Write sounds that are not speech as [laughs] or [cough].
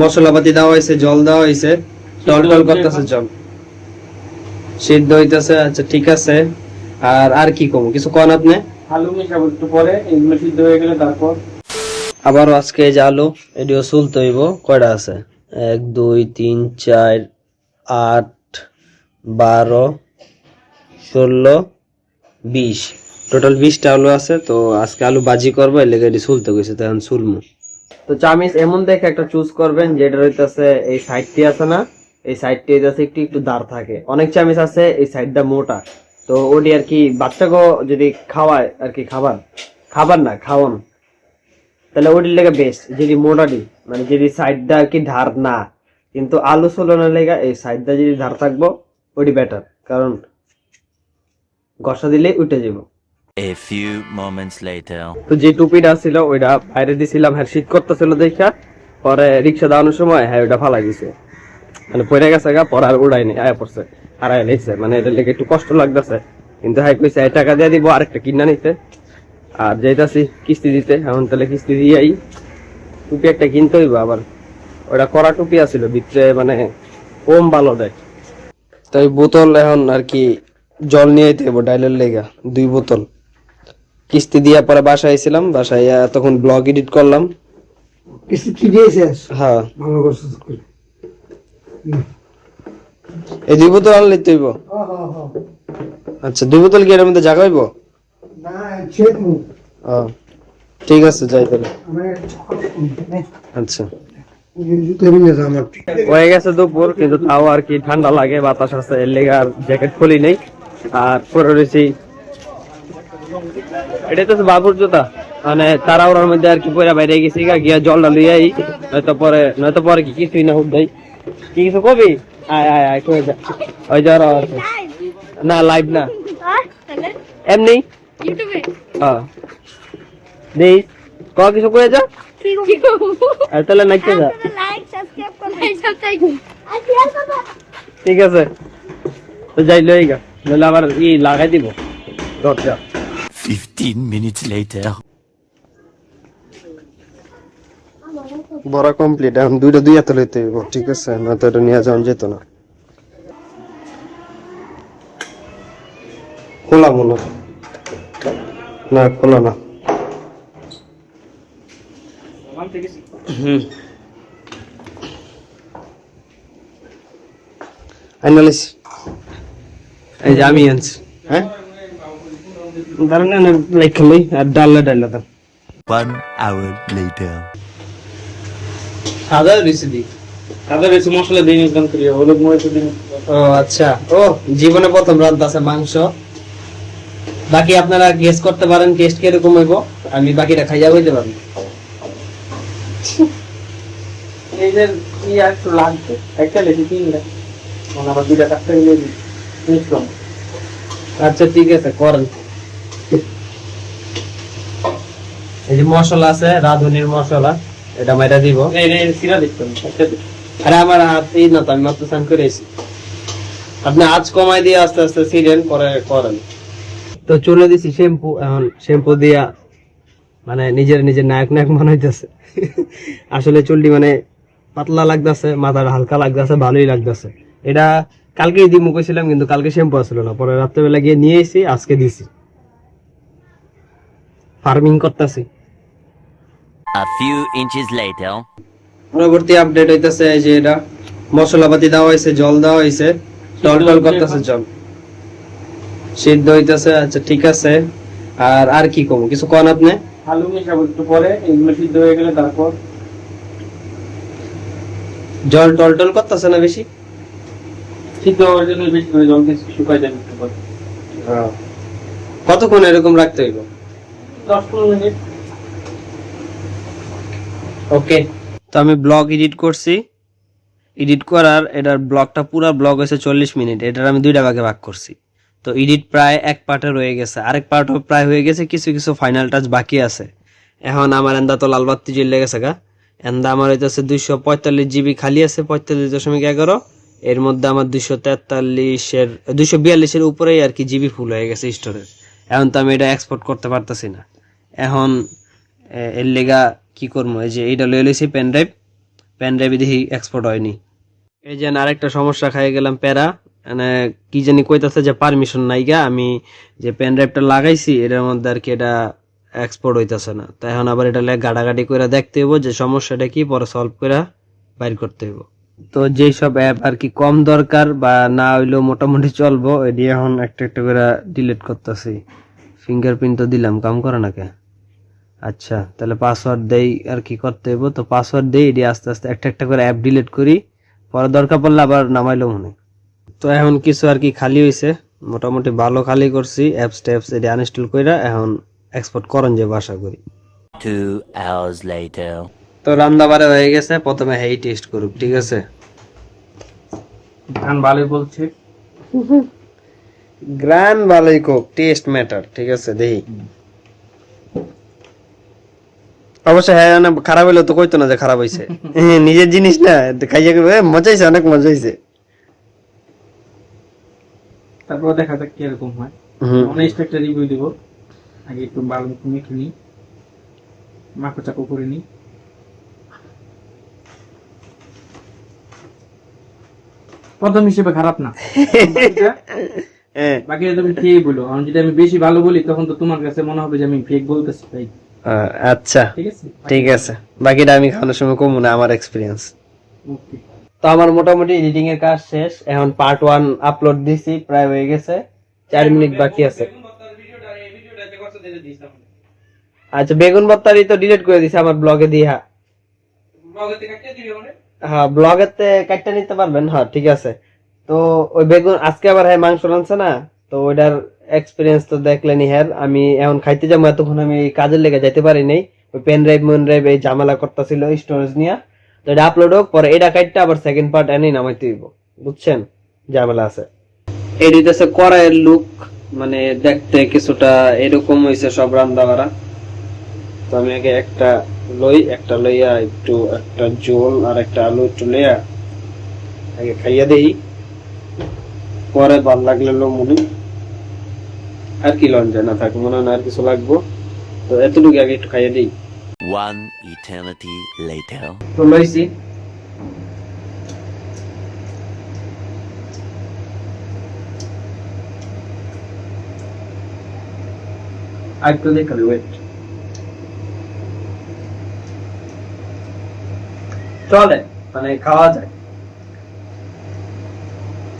মশলাপাতি দেওয়া হয়েছে জল দেওয়া হয়েছে। টল টল করতেছে জল। সিদ্ধ হইতেছে আচ্ছা ঠিক আছে। আর আর কি কম? কিছু কন আপনি? আলু মিশাবো একটু পরে এগুলো সিদ্ধ হয়ে গেলে তারপর। আবার আজকে এই যে আলু এটিও চুলতে হইব কয়টা আছে? এক দুই তিন চার আট বারো ষোলো বিশ। টোটাল বিশটা আলু আছে তো আজকে আলু বাজি করব এর লেগে এটি চুলতে গেছে তখন চুলমু তো চামিচ এমন দেখে একটা চুজ করবেন যেটা হইতাছে এই সাইডটি আছে না, এই সাইডটি হইতাছে একটু একটু দাঁড় থাকে। অনেক চামিচ আছে, এই সাইডটা মোটা। তো ওটি আর কি বাচ্চাকে যদি খাওয়ায় আর কি খাবার খাবার না, খাওয়ান। তাহলে ওটির লেগে বেস্ট যেটি মোটাটি মানে যেটি সাইডটা আর কি ধার না। কিন্তু আলু সোলনের লেগে এই সাইডটা যদি ধার থাকব, ওটি বেটার কারণ গসা দিলে উঠে যাব। A few moments later. তো যে টুপিটা ছিল ওইটা বাইরে দিছিলাম হ্যাঁ শীত করতেছিল দেখা পরে রিক্সা দাওয়ানোর সময় হ্যাঁ ওইটা ফালাই দিছে। মানে পড়ে গেছে গা পরে আর উড়াইনি আয়া পড়ছে হারাই নিচ্ছে মানে এটা লেগে একটু কষ্ট লাগতেছে। কিন্তু হ্যাঁ কইছে এই টাকা দিয়ে দিব আরেকটা কিনা নিতে। আর যাইতাছি কিস্তি দিতে এখন তাহলে কিস্তি দিয়েই টুপি একটা কিনতে হইব আবার। ওটা করা টুপি আছিল ভিতরে মানে ওম ভালো দেয়। তাই বোতল এখন আর কি জল নিয়ে যেতে হইব ডাইলের লেগা দুই বোতল। কিস্তি দিয়া পরে বাসায় আইছিলাম বাসায় তখন ব্লগ এডিট করলাম। কিস্তি কি দিয়েছিস হ্যাঁ। ভালো করছিস এই দুই বোতল আনলে তৈব আচ্ছা দুই বোতল কি এর মধ্যে জায়গা হইব? না ছেদ মু ঠিক আছে যাই তাহলে। আচ্ছা। হয়ে গেছে দুপুর কিন্তু তাও আর কি ঠান্ডা লাগে বাতাস আছে এর লেগে আর জ্যাকেট খুলি নেই। আর পরে রয়েছি এটা তো বাবুর জুতা। মানে তারা ওর মধ্যে আর কি পরে বাইরে গেছি গা গিয়া জলটা লইয়া আই। নয়তো পরে নয়তো পরে কি কিছুই না হুক দেয় কি কিছু কবি? আয় আয় আয় কই যা। ওই যা আছে। না লাইভ না। এমনি? ইউটিউবে? হ্যাঁ দেই। ক কিছু কয়ে যা। আর তাহলে নাইতে যা। লাইক সাবস্ক্রাইব করবেন। সাবস্ক্রাইব ঠিক আছে। তো যাই লই গা। নইলে আবার ই লাগাই দিব। দরজা। 15 minutes later. বড় কমপ্লিট এখন দুইটা দুই হাতে লইতে হইব ঠিক আছে? না তো এটা নিয়ে যাওয়া যেত না। খোলা মনে। না খোলা না। হুম। আইনালিস এই যে আমি আনছি। হ্যাঁ? দাঁড়ান না লাইক লই আর ডাল্লা ডাল্লা দাও One hour later. সাদা রেসিপি। তাদের বেশি মশলা নিতাম করি হলুদ মরিচ দিন ও আচ্ছা। ও জীবনে প্রথম আছে মাংস। বাকি আপনারা গেস করতে পারেন টেস্ট কীরকম হইব। আমি বাকিটা খাইয়া হইতে পারি এই যে কি আর একটু লাগবে। একটা লেখি তিনটা আবার দুইটা কাটতে গেলে আচ্ছা ঠিক আছে করেন। এই যে মশলা আছে রাঁধুনির মশলা এটা মাইরা দিব। সিরা দেখতাম আরে আমার হাত এই না তো আমি মাত্র স্নান করে এসেছি। আপনি আজ কমাই দিয়ে আস্তে আস্তে সিরেন পরে করেন। তো চলে দিছি শ্যাম্পু এখন শ্যাম্পু দিয়া মানে নিজের নিজের নায়ক নায়ক মনে হইতেছে। আসলে চুলটি মানে পাতলা লাগতেছে মাথার হালকা লাগতেছে ভালোই লাগতেছে। এটা কালকেই দিমু কইছিলাম কিন্তু কালকে শ্যাম্পু আসলো না। পরে রাত্রেবেলা গিয়ে নিয়ে এসেছি আজকে দিছি। ফার্মিং করতেছি। A few inches later. পরবর্তী আপডেট হইতাছে এই যে এটা। মশলাপাতি দেওয়া হয়েছে জল দেওয়া হয়েছে টল টল করতেছে জল। সিদ্ধ হইতাছে আচ্ছা ঠিক আছে। আর আর কি কম কিছু কন আপনি? আলু মিশাবো একটু পরে এগুলো সিদ্ধ হয়ে গেলে তারপর। জল টল টল করতেছে না বেশি? সিদ্ধ হওয়ার জন্য বেশি করে জল দিয়ে শুকাই দেন একটু পরে। কতক্ষণ এরকম রাখতে হইব? দশ পনেরো মিনিট। ওকে তো আমি ব্লগ এডিট করছি। এডিট করার এটার ব্লগটা পুরো ব্লগ হয়েছে চল্লিশ মিনিট। এটার আমি দুইটা ভাগে ভাগ করছি। তো এডিট প্রায় এক পার্টে রয়ে গেছে। আরেক পার্টও প্রায় হয়ে গেছে, কিছু কিছু ফাইনাল টাচ বাকি আছে। এখন আমার এন্দা তো লাল বাত্তি জ্বলে গেছে গা। এন্দা আমার হইতেছে দুইশো পঁয়তাল্লিশ জিবি খালি আছে, পঁয়তাল্লিশ দশমিক এগারো। এর মধ্যে আমার দুইশো তেতাল্লিশের, দুইশো বিয়াল্লিশের উপরেই আর কি জিবি ফুল হয়ে গেছে স্টোরেজ এখন তো আমি এটা এক্সপোর্ট করতে পারতেছি না। এখন এর লেগা কি করব? এই যে এইটা লয়ে লইছি পেন ড্রাইভ পেন ড্রাইভে দেখি এক্সপোর্ট হয়নি। এই যে আরেকটা সমস্যা খাই গেলাম প্যারা। মানে কি জানি কইতাছে যে পারমিশন নাই গা। আমি যে পেন ড্রাইভটা লাগাইছি এটার মধ্যে আর কি এটা এক্সপোর্ট হইতাছে না। তাই এখন আবার এটা গাড়াগাড়ি করে দেখতে হইব যে সমস্যাটা কি, পরে সলভ করে বাইর করতে হইব। তো যেই সব অ্যাপ আর কি কম দরকার বা না হইলেও মোটামুটি চলবো এটি এখন একটা একটা করে ডিলিট করতেছি। ফিঙ্গারপ্রিন্ট তো দিলাম, কাম করে না কে? আচ্ছা তাহলে পাসওয়ার্ড দেই আর কি করতে হইব? তো পাসওয়ার্ড দেই এটি আস্তে আস্তে একটা একটা করে অ্যাপ ডিলিট করি। পরে দরকার পড়লে আবার নামাইলো মনে। তো এখন কিছু আর কি খালি হয়েছে মোটামুটি ভালো খালি করছি অ্যাপস ট্যাপস এটি আনইনস্টল কইরা এখন এক্সপোর্ট করন যে আশা করি। Two hours later. তো রান্না বাড়া হয়ে গেছে প্রথমে হেই টেস্ট করুক ঠিক আছে? গান ভালোই বলছে। [laughs] গ্রান ভালোই কোক টেস্ট ম্যাটার ঠিক আছে দেখি। অবশ্য হ্যাঁ না খারাপ হইল তো কইতো না যে খারাপ হইছে। [laughs] হ্যাঁ, নিজের জিনিস না খাইয়া কইবে, মজা হইছে অনেক মজা হইছে। তারপর দেখা যাক কীরকম হয়। অনেস্ট একটা রিভিউ দিব। আগে একটু ভালো মতো মেখে মাখো চাকো করে প্রথম হিসেবে খারাপ না। [laughs] হ্যাঁ। বাকি তুমি ঠিক বলো। যদি আমি বেশি ভালো বলি তখন তো তোমার কাছে মনে হবে যে আমি ফেক বলতেছি তাই আহ, আচ্ছা ঠিক আছে? ঠিক বাকিটা আমি খাওয়ানোর সময় কমু না আমার এক্সপিরিয়েন্স তো আমার মোটামুটি এডিটিং এর কাজ শেষ। এখন পার্ট ওয়ান আপলোড দিছি প্রায় হয়ে গেছে। চার মিনিট বাকি আছে। আচ্ছা বেগুন ভর্তারি তো ডিলিট করে দিছে আমার ব্লগে দিয়া হ্যাঁ। ব্লগেতে কাটটা নিতে পারবেন হ্যাঁ ঠিক আছে। তো ওই বেগুন আজকে আবার হ্যাঁ মাংস রানছে না তো ওইটার এক্সপিরিয়েন্স তো দেখলেনি হ্যাঁ। আমি এখন খাইতে যাব, এতক্ষণ আমি কাজের লেগে যাইতে পারি নাই। ওই পেন ড্রাইভ মেন ড্রাইভ এই ঝামেলা করতেছিল স্টোরেজ নিয়ে। তো এটা আপলোড হোক, পরে এটা কাটটা আবার সেকেন্ড পার্ট এনেই নামাইতে হইব বুঝছেন? ঝামেলা আছে। এডিতেছে কড়াইয়ের লুক মানে দেখতে কিছুটা এরকম হয়েছে সব রান্না বাড়া তো আমি আগে একটা লই, একটা লইয়া একটু একটা জোল আর একটা আলু একটু লইয়া আগে খাইয়া দেই। পরে ভালো লাগলে মনে আর কি লঞ্চ? না থাকে মনে হয় না আর কিছু লাগবো। তো এতটুকু আগে একটু খাইয়া দিই। One eternity later. তো লইছি। আর একটু দেখাবে ওয়েট চলে মানে খাওয়া যায়।